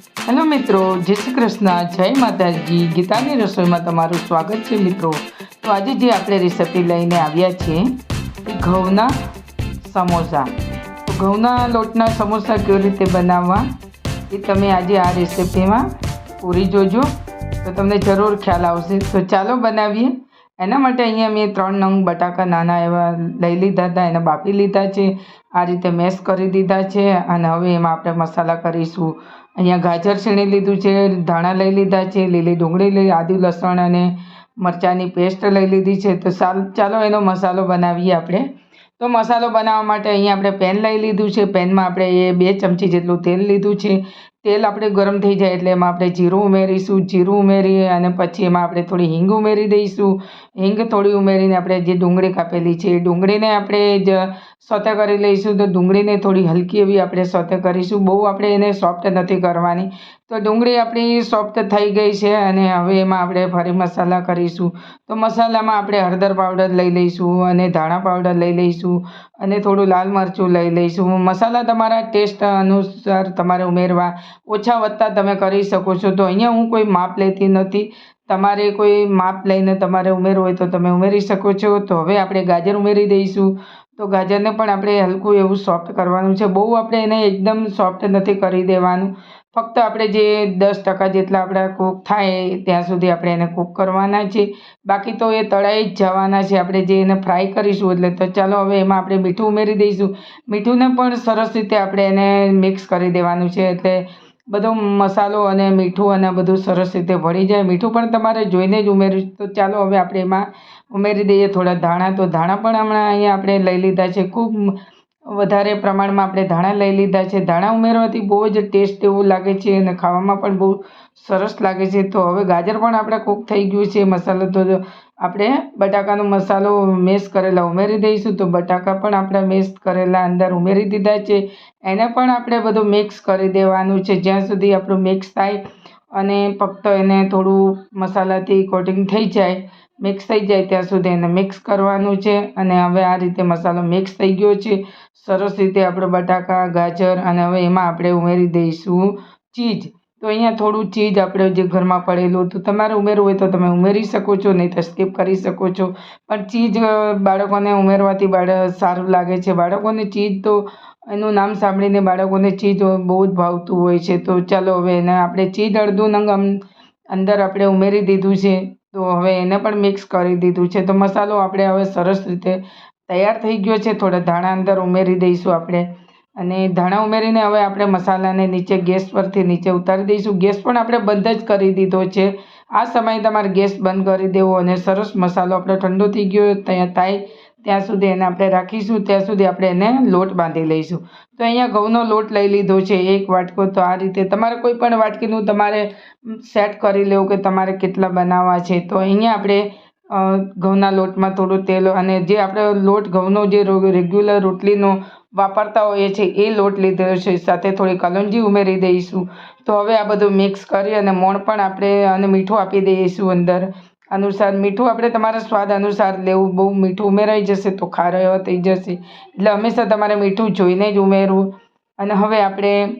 Hello મિત્રો, જય શ્રી કૃષ્ણ, જય માતાજી. ગીતાની રસોઈમાં તમારું સ્વાગત છે મિત્રો. તો આજે જે આપણે રેસીપી લઈને આવ્યા છીએ ઘઉંના સમોસા. તો ઘઉંના લોટના સમોસા કેવી રીતે બનાવવા, એ તમે આજે આ રેસીપીમાં પૂરી જોજો. તો તમને જરૂર ખ્યાલ આવશે. તો ચાલો બનાવીએ. એના માટે અહીંયા મેં ત્રણ નંગ બટાકા નાના એવા લઈ લીધા હતા. એને બાફી લીધા છે. આ રીતે મેશ કરી દીધા છે. અને હવે એમાં આપણે મસાલા કરીશું. અહીંયા ગાજર છીણી લીધું છે, ધાણા લઈ લીધા છે, લીલી ડુંગળી લઈ, આદુ, લસણ અને મરચાંની પેસ્ટ લઈ લીધી છે. તો સાલ, ચાલો એનો મસાલો બનાવીએ આપણે. તો મસાલો બનાવવા માટે અહીંયા આપણે પેન લઈ લીધું છે. પેનમાં આપણે એ બે ચમચી જેટલું તેલ લીધું છે. તેલ આપણે ગરમ થઈ જાય એટલે એમાં આપણે જીરું ઉમેરીશું. જીરું ઉમેરી અને પછી એમાં આપણે થોડી હિંગ ઉમેરી દઈશું. હિંગ થોડી ઉમેરીને આપણે જે ડુંગળી કાપેલી છે, એ ડુંગળીને આપણે જ સોતે કરી લઈશું. તો ડુંગળીને થોડી હલકી એવી આપણે સોતે કરીશું. બહુ આપણે એને સોફ્ટ નથી કરવાની. તો ડુંગળી આપણી સોફ્ટ થઈ ગઈ છે અને હવે એમાં આપણે ફરી મસાલા કરીશું. તો મસાલામાં આપણે હળદર પાવડર લઈ લઈશું અને ધાણા પાવડર લઈ લઈશું અને થોડું લાલ મરચું લઈ લઈશું. મસાલા તમારા ટેસ્ટ અનુસાર તમારે ઉમેરવા ઓછા વધતા તમે કરી શકો છો. તો અહીંયા હું કોઈ માપ લેતી નથી. તમારે કોઈ માપ લઈને તમારે ઉમેરવું હોય તો તમે ઉમેરી શકો છો. તો હવે આપણે ગાજર ઉમેરી દઈશું. તો ગાજરને પણ આપણે હલકું એવું સોફ્ટ કરવાનું છે. બહુ આપણે એને એકદમ સોફ્ટ નથી કરી દેવાનું. ફક્ત આપણે જે દસ ટકા જેટલા આપણા કૂક થાય ત્યાં સુધી આપણે એને કૂક કરવાના છે. બાકી તો એ તળાઈ જ જવાના છે. આપણે જે એને ફ્રાય કરીશું એટલે તો ચાલો હવે એમાં આપણે મીઠું ઉમેરી દઈશું. મીઠુંને પણ સરસ રીતે આપણે એને મિક્સ કરી દેવાનું છે. એટલે બધો મસાલો અને મીઠું અને બધું સરસ રીતે ભળી જાય. મીઠું પણ તમારે જોઈને જ ઉમેર્યું તો ચાલો હવે આપણે એમાં ઉમેરી દઈએ થોડા ધાણા. તો ધાણા પણ હમણાં અહીંયા આપણે લઈ લીધા છે. ખૂબ વધારે પ્રમાણમાં આપણે ધાણા લઈ લીધા છે. ધાણા ઉમેરવાથી બહુ જ ટેસ્ટ એવું લાગે છે અને ખાવામાં પણ બહુ સરસ લાગે છે. તો હવે ગાજર પણ આપણે કૂક થઈ ગયું છે. મસાલો તો આપણે બટાકાનો મસાલો મેશ કરેલા ઉમેરી દઈશું. તો બટાકા પણ આપણે મેશ કરેલા અંદર ઉમેરી દીધા છે. એને પણ આપણે બધું મિક્સ કરી દેવાનું છે. જ્યાં સુધી આપણું મિક્સ થાય અને ફક્ત એને થોડું મસાલાથી કોટિંગ થઈ જાય મિક્સ થઈ જાય ત્યાં સુધી એને મિક્સ કરવાનું છે અને હવે આ રીતે મસાલો મિક્સ થઈ ગયો છે. સરસ રીતે આપણે બટાકા, ગાજર અને હવે એમાં આપણે ઉમેરી દઈશું ચીજ તો અહીંયા થોડું ચીજ આપણે જે ઘરમાં પડેલું હતું, તમારે ઉમેરવું હોય તો તમે ઉમેરી શકો છો, નહીં તો સ્કીપ કરી શકો છો. પણ ચીજ બાળકોને ઉમેરવાથી બાળક સારું લાગે છે. બાળકોને ચીજ તો, એનું નામ સાંભળીને બાળકોને ચીજ બહુ જ ભાવતું હોય છે. તો ચાલો હવે એને આપણે ચીજ અડધું નંગ અંદર આપણે ઉમેરી દીધું છે. તો હવે એને પણ મિક્સ કરી દીધું છે. તો મસાલો આપણે હવે સરસ રીતે તૈયાર થઈ ગયો છે. થોડા ધાણા અંદર ઉમેરી દઈશું આપણે. અને ધાણા ઉમેરીને હવે આપણે મસાલાને નીચે ગેસ પરથી નીચે ઉતારી દઈશું. ગેસ પણ આપણે બંધ જ કરી દીધો છે. આ સમયે તમારે ગેસ બંધ કરી દેવો અને સરસ મસાલો આપણો ઠંડો થઈ ગયો, ત્યાં થાય ત્યાં સુધી એને આપણે રાખીશું, ત્યાં સુધી આપણે એને લોટ બાંધી લઈશું. તો અહીંયા ઘઉંનો લોટ લઈ લીધો છે, એક વાટકો. તો આ રીતે તમારે કોઈ પણ વાટકીનું તમારે સેટ કરી લેવું કે તમારે કેટલા બનાવવા છે. તો અહીંયા આપણે ઘઉંના લોટમાં થોડું તેલ અને જે આપણે લોટ ઘઉંનો જે રેગ્યુલર રોટલીનો વાપરતા હોઈએ છીએ એ લોટ લીધો છે. સાથે થોડી કલંજી ઉમેરી દઈશું. તો હવે આ બધું મિક્સ કરી અને મોણ પણ આપણે અને મીઠું આપી દઈશું અંદર. અનુસાર મીઠું આપણે તમારા સ્વાદ અનુસાર લેવું, બહુ મીઠું ઉમેરાઈ જશે તો ખારો થઈ જશે. એટલે હંમેશા તમારે મીઠું જોઈને જ ઉમેરવું. અને હવે આપણે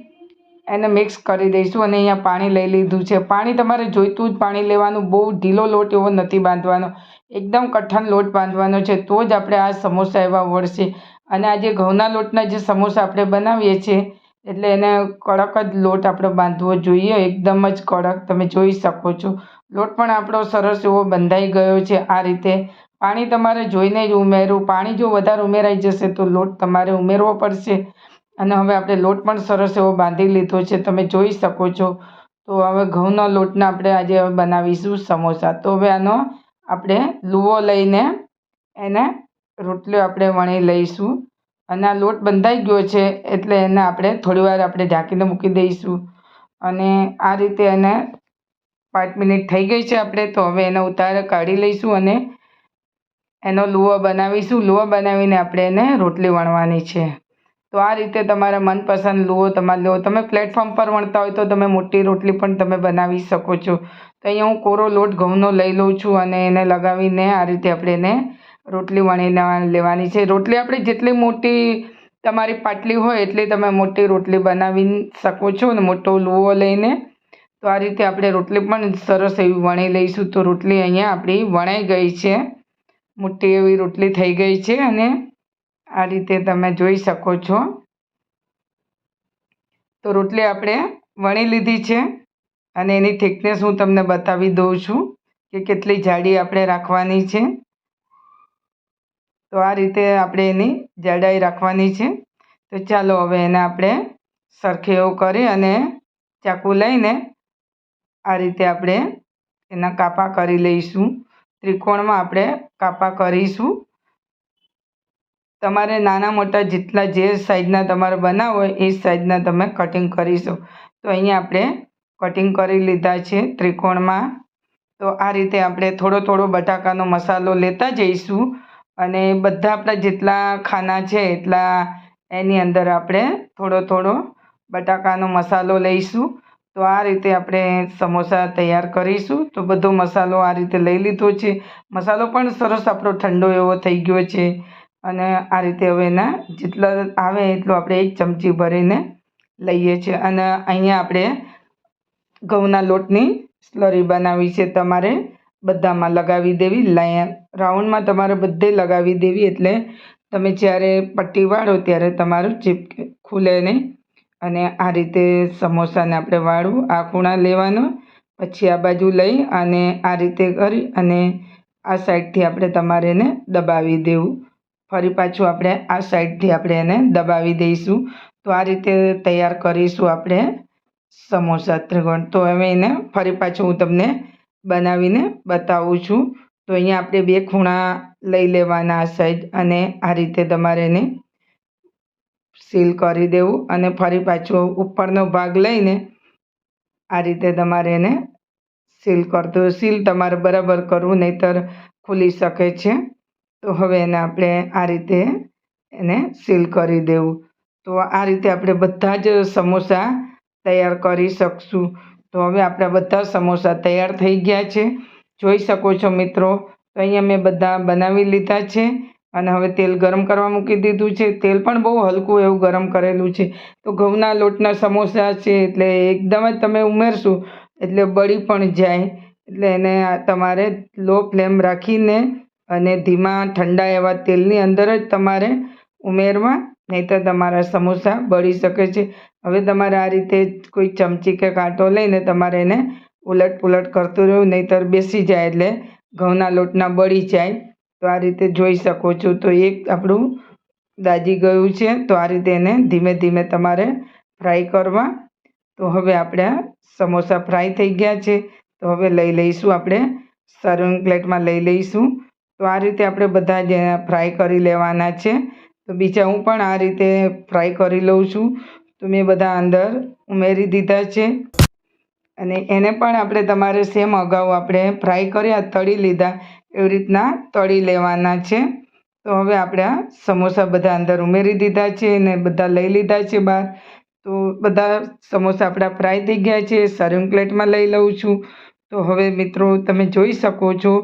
એને મિક્સ કરી દઈશું અને અહીંયા પાણી લઈ લીધું છે. પાણી તમારે જોઈતું જ પાણી લેવાનું, બહુ ઢીલો લોટ એવો નથી બાંધવાનો. એકદમ કઠણ લોટ બાંધવાનો છે, તો જ આપણે આ સમોસા એવા વળશે. અને આ જે ઘઉંના લોટના જે સમોસા આપણે બનાવીએ છીએ એટલે એને કડક જ લોટ આપણે બાંધવો જોઈએ, એકદમ જ કડક, તમે જોઈ શકો છો. લોટ પણ આપણો સરસ એવો બંધાઈ ગયો છે આ રીતે. પાણી તમારે જોઈને જ ઉમેરવું. પાણી જો વધારે ઉમેરાઈ જશે તો લોટ તમારે ઉમેરવો પડશે. અને હવે આપણે લોટ પણ સરસ એવો બાંધી લીધો છે, તમે જોઈ શકો છો. તો હવે ઘઉંના લોટના આપણે આજે બનાવીશું સમોસા. તો હવે આનો આપણે લુવો લઈને એને રોટલો આપણે વણી લઈશું. અને આ લોટ બંધાઈ ગયો છે એટલે એને આપણે થોડીવાર આપણે ઢાંકીને મૂકી દઈશું. અને આ રીતે એને પાંચ મિનિટ થઈ ગઈ છે આપણે, તો હવે એને ઉતાર કાઢી લઈશું અને એનો લુવો બનાવીશું. લુવો બનાવીને આપણે એને રોટલી વણવાની છે. તો આ રીતે તમારા મનપસંદ લુઓ તમારે લો તમે પ્લેટફોર્મ પર વણતા હોય તો તમે મોટી રોટલી પણ તમે બનાવી શકો છો. તો અહીંયા હું કોરો લોટ ઘઉંનો લઈ લઉં છું અને એને લગાવીને આ રીતે આપણે એને રોટલી વણી લેવાની છે. રોટલી આપણે જેટલી મોટી તમારી પાટલી હોય એટલી તમે મોટી રોટલી બનાવી શકો છો ને, મોટો લુવો લઈને. તો આ રીતે આપણે રોટલી પણ સરસ એવી વણી લઈશું. તો રોટલી અહીંયા આપણી વણાઈ ગઈ છે. મોટી એવી રોટલી થઈ ગઈ છે અને આ રીતે તમે જોઈ શકો છો. તો રોટલી આપણે વણી લીધી છે અને એની થિકનેસ હું તમને બતાવી દઉં છું કે કેટલી જાડી આપણે રાખવાની છે. તો આ રીતે આપણે એની જાડાઈ રાખવાની છે. તો ચાલો હવે એને આપણે સરખે કરી અને ચાકુ લઈને આ રીતે આપણે એના કાપા કરી લઈશું. ત્રિકોણમાં આપણે કાપા કરીશું. તમારે નાના મોટા જેટલા જે સાઈઝના તમારે બનાવો એ સાઈઝના તમે કટિંગ કરીશો તો અહીંયા આપણે કટિંગ કરી લીધા છે ત્રિકોણમાં. તો આ રીતે આપણે થોડો થોડો બટાકાનો મસાલો લેતા જઈશું. અને બધા આપણા જેટલા ખાના છે એટલા એની અંદર આપણે થોડો થોડો બટાકાનો મસાલો લઈશું. તો આ રીતે આપણે સમોસા તૈયાર કરીશું. તો બધો મસાલો આ રીતે લઈ લીધો છે. મસાલો પણ સરસ આપણો ઠંડો એવો થઈ ગયો છે. અને આ રીતે હવે એના જેટલા આવે એટલું આપણે એક ચમચી ભરીને લઈએ છીએ. અને અહીંયા આપણે ઘઉંના લોટની સ્લરી બનાવી છે તમારે. બધામાં લગાવી દેવી લાઈન રાઉન્ડમાં તમારે બધે લગાવી દેવી, એટલે તમે જ્યારે પટ્ટી વાળો ત્યારે તમારું ચીપ ખુલે નહીં. અને આ રીતે સમોસાને આપણે વાળવું, આ ખૂણા લેવાનો, પછી આ બાજુ લઈ અને આ રીતે કરી અને આ સાઈડથી આપણે તમારે એને દબાવી દેવું. ફરી પાછું આપણે આ સાઈડથી આપણે એને દબાવી દઈશું. તો આ રીતે તૈયાર કરીશું આપણે સમોસા ત્રિકોણ. તો હવે એને ફરી પાછું હું તમને બનાવીને બતાવું છું. તો અહીંયા આપણે બે ખૂણા લઈ લેવાના સાઈડ અને આ રીતે તમારે એને સીલ કરી દેવું અને ફરી પાછો ઉપરનો ભાગ લઈને આ રીતે તમારે એને સીલ કરતો સીલ તમારે બરાબર કરવું નહીંતર ખુલી શકે છે. તો હવે એને આપણે આ રીતે એને સીલ કરી દેવું. તો આ રીતે આપણે બધા જ સમોસા તૈયાર કરી શકશું. તો હવે આપણા બધા સમોસા તૈયાર થઈ ગયા છે. જોઈ શકો છો મિત્રો, તો અહીંયા મેં બધા બનાવી લીધા છે અને હવે તેલ ગરમ કરવા મૂકી દીધું છે. તેલ પણ બહુ હલકું એવું ગરમ કરેલું છે. તો ઘઉંના લોટના સમોસા છે એટલે એકદમ જ તમે ઉમેરશો એટલે બળી પણ જાય. એટલે એને તમારે લો ફ્લેમ રાખીને અને ધીમા ઠંડા એવા તેલની અંદર જ તમારે ઉમેરવા, નહીંતર તમારા સમોસા બળી શકે છે. હવે તમારે આ રીતે કોઈ ચમચી કે કાંટો લઈને તમારે એને ઉલટ પુલટ કરતું રહેવું નહીંતર બેસી જાય એટલે ઘઉંના લોટના બળી જાય. તો આ રીતે જોઈ શકો છો. તો એક આપણું દાજી ગયું છે. તો આ રીતે એને ધીમે ધીમે તમારે ફ્રાય કરવા. તો હવે આપણે સમોસા ફ્રાય થઈ ગયા છે. તો હવે લઈ લઈશું આપણે સર્વિંગ પ્લેટમાં લઈ લઈશું. તો આ રીતે આપણે બધા જ ફ્રાય કરી લેવાના છે. તો બીજા હું પણ આ રીતે ફ્રાય કરી લઉં છું. તો મેં બધા અંદર ઉમેરી દીધા છે. અને એને પણ આપણે તમારે સેમ અગાઉ આપણે ફ્રાય કર્યા, તળી લીધા, એવી રીતના તળી લેવાના છે. તો હવે આપણે આ સમોસા બધા અંદર ઉમેરી દીધા છે અને બધા લઈ લીધા છે બહાર. તો બધા સમોસા આપણા ફ્રાય થઈ ગયા છે સર્વિંગ પ્લેટમાં લઈ લઉં છું. તો હવે મિત્રો તમે જોઈ શકો છો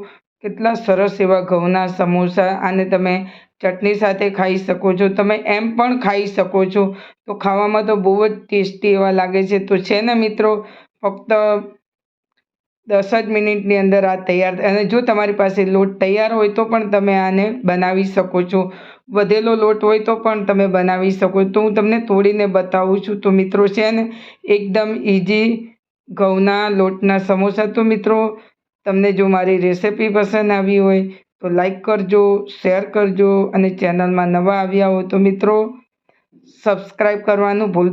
કેટલા સરસ એવા ઘઉંના સમોસા આને તમે ચટણી સાથે ખાઈ શકો છો. તમે એમ પણ ખાઈ શકો છો. તો ખાવામાં તો બહુ જ ટેસ્ટી એવા લાગે છે. તો છે ને મિત્રો, ફક્ત દસ જ મિનિટની અંદર આ તૈયાર અને જો તમારી પાસે લોટ તૈયાર હોય તો પણ તમે આને બનાવી શકો છો. વધેલો લોટ હોય તો પણ તમે બનાવી શકો તો હું તમને તોડીને બતાવું છું. તો મિત્રો, છે ને, એકદમ ઇઝી ઘઉંના લોટના સમોસા. તો મિત્રો તમને જો મારી રેસિપી પસંદ આવી હોય તો લાઈક કરજો, શેર કરજો અને ચેનલમાં નવા આવ્યા હો તો મિત્રો સબસ્ક્રાઈબ કરવાનું ભૂલ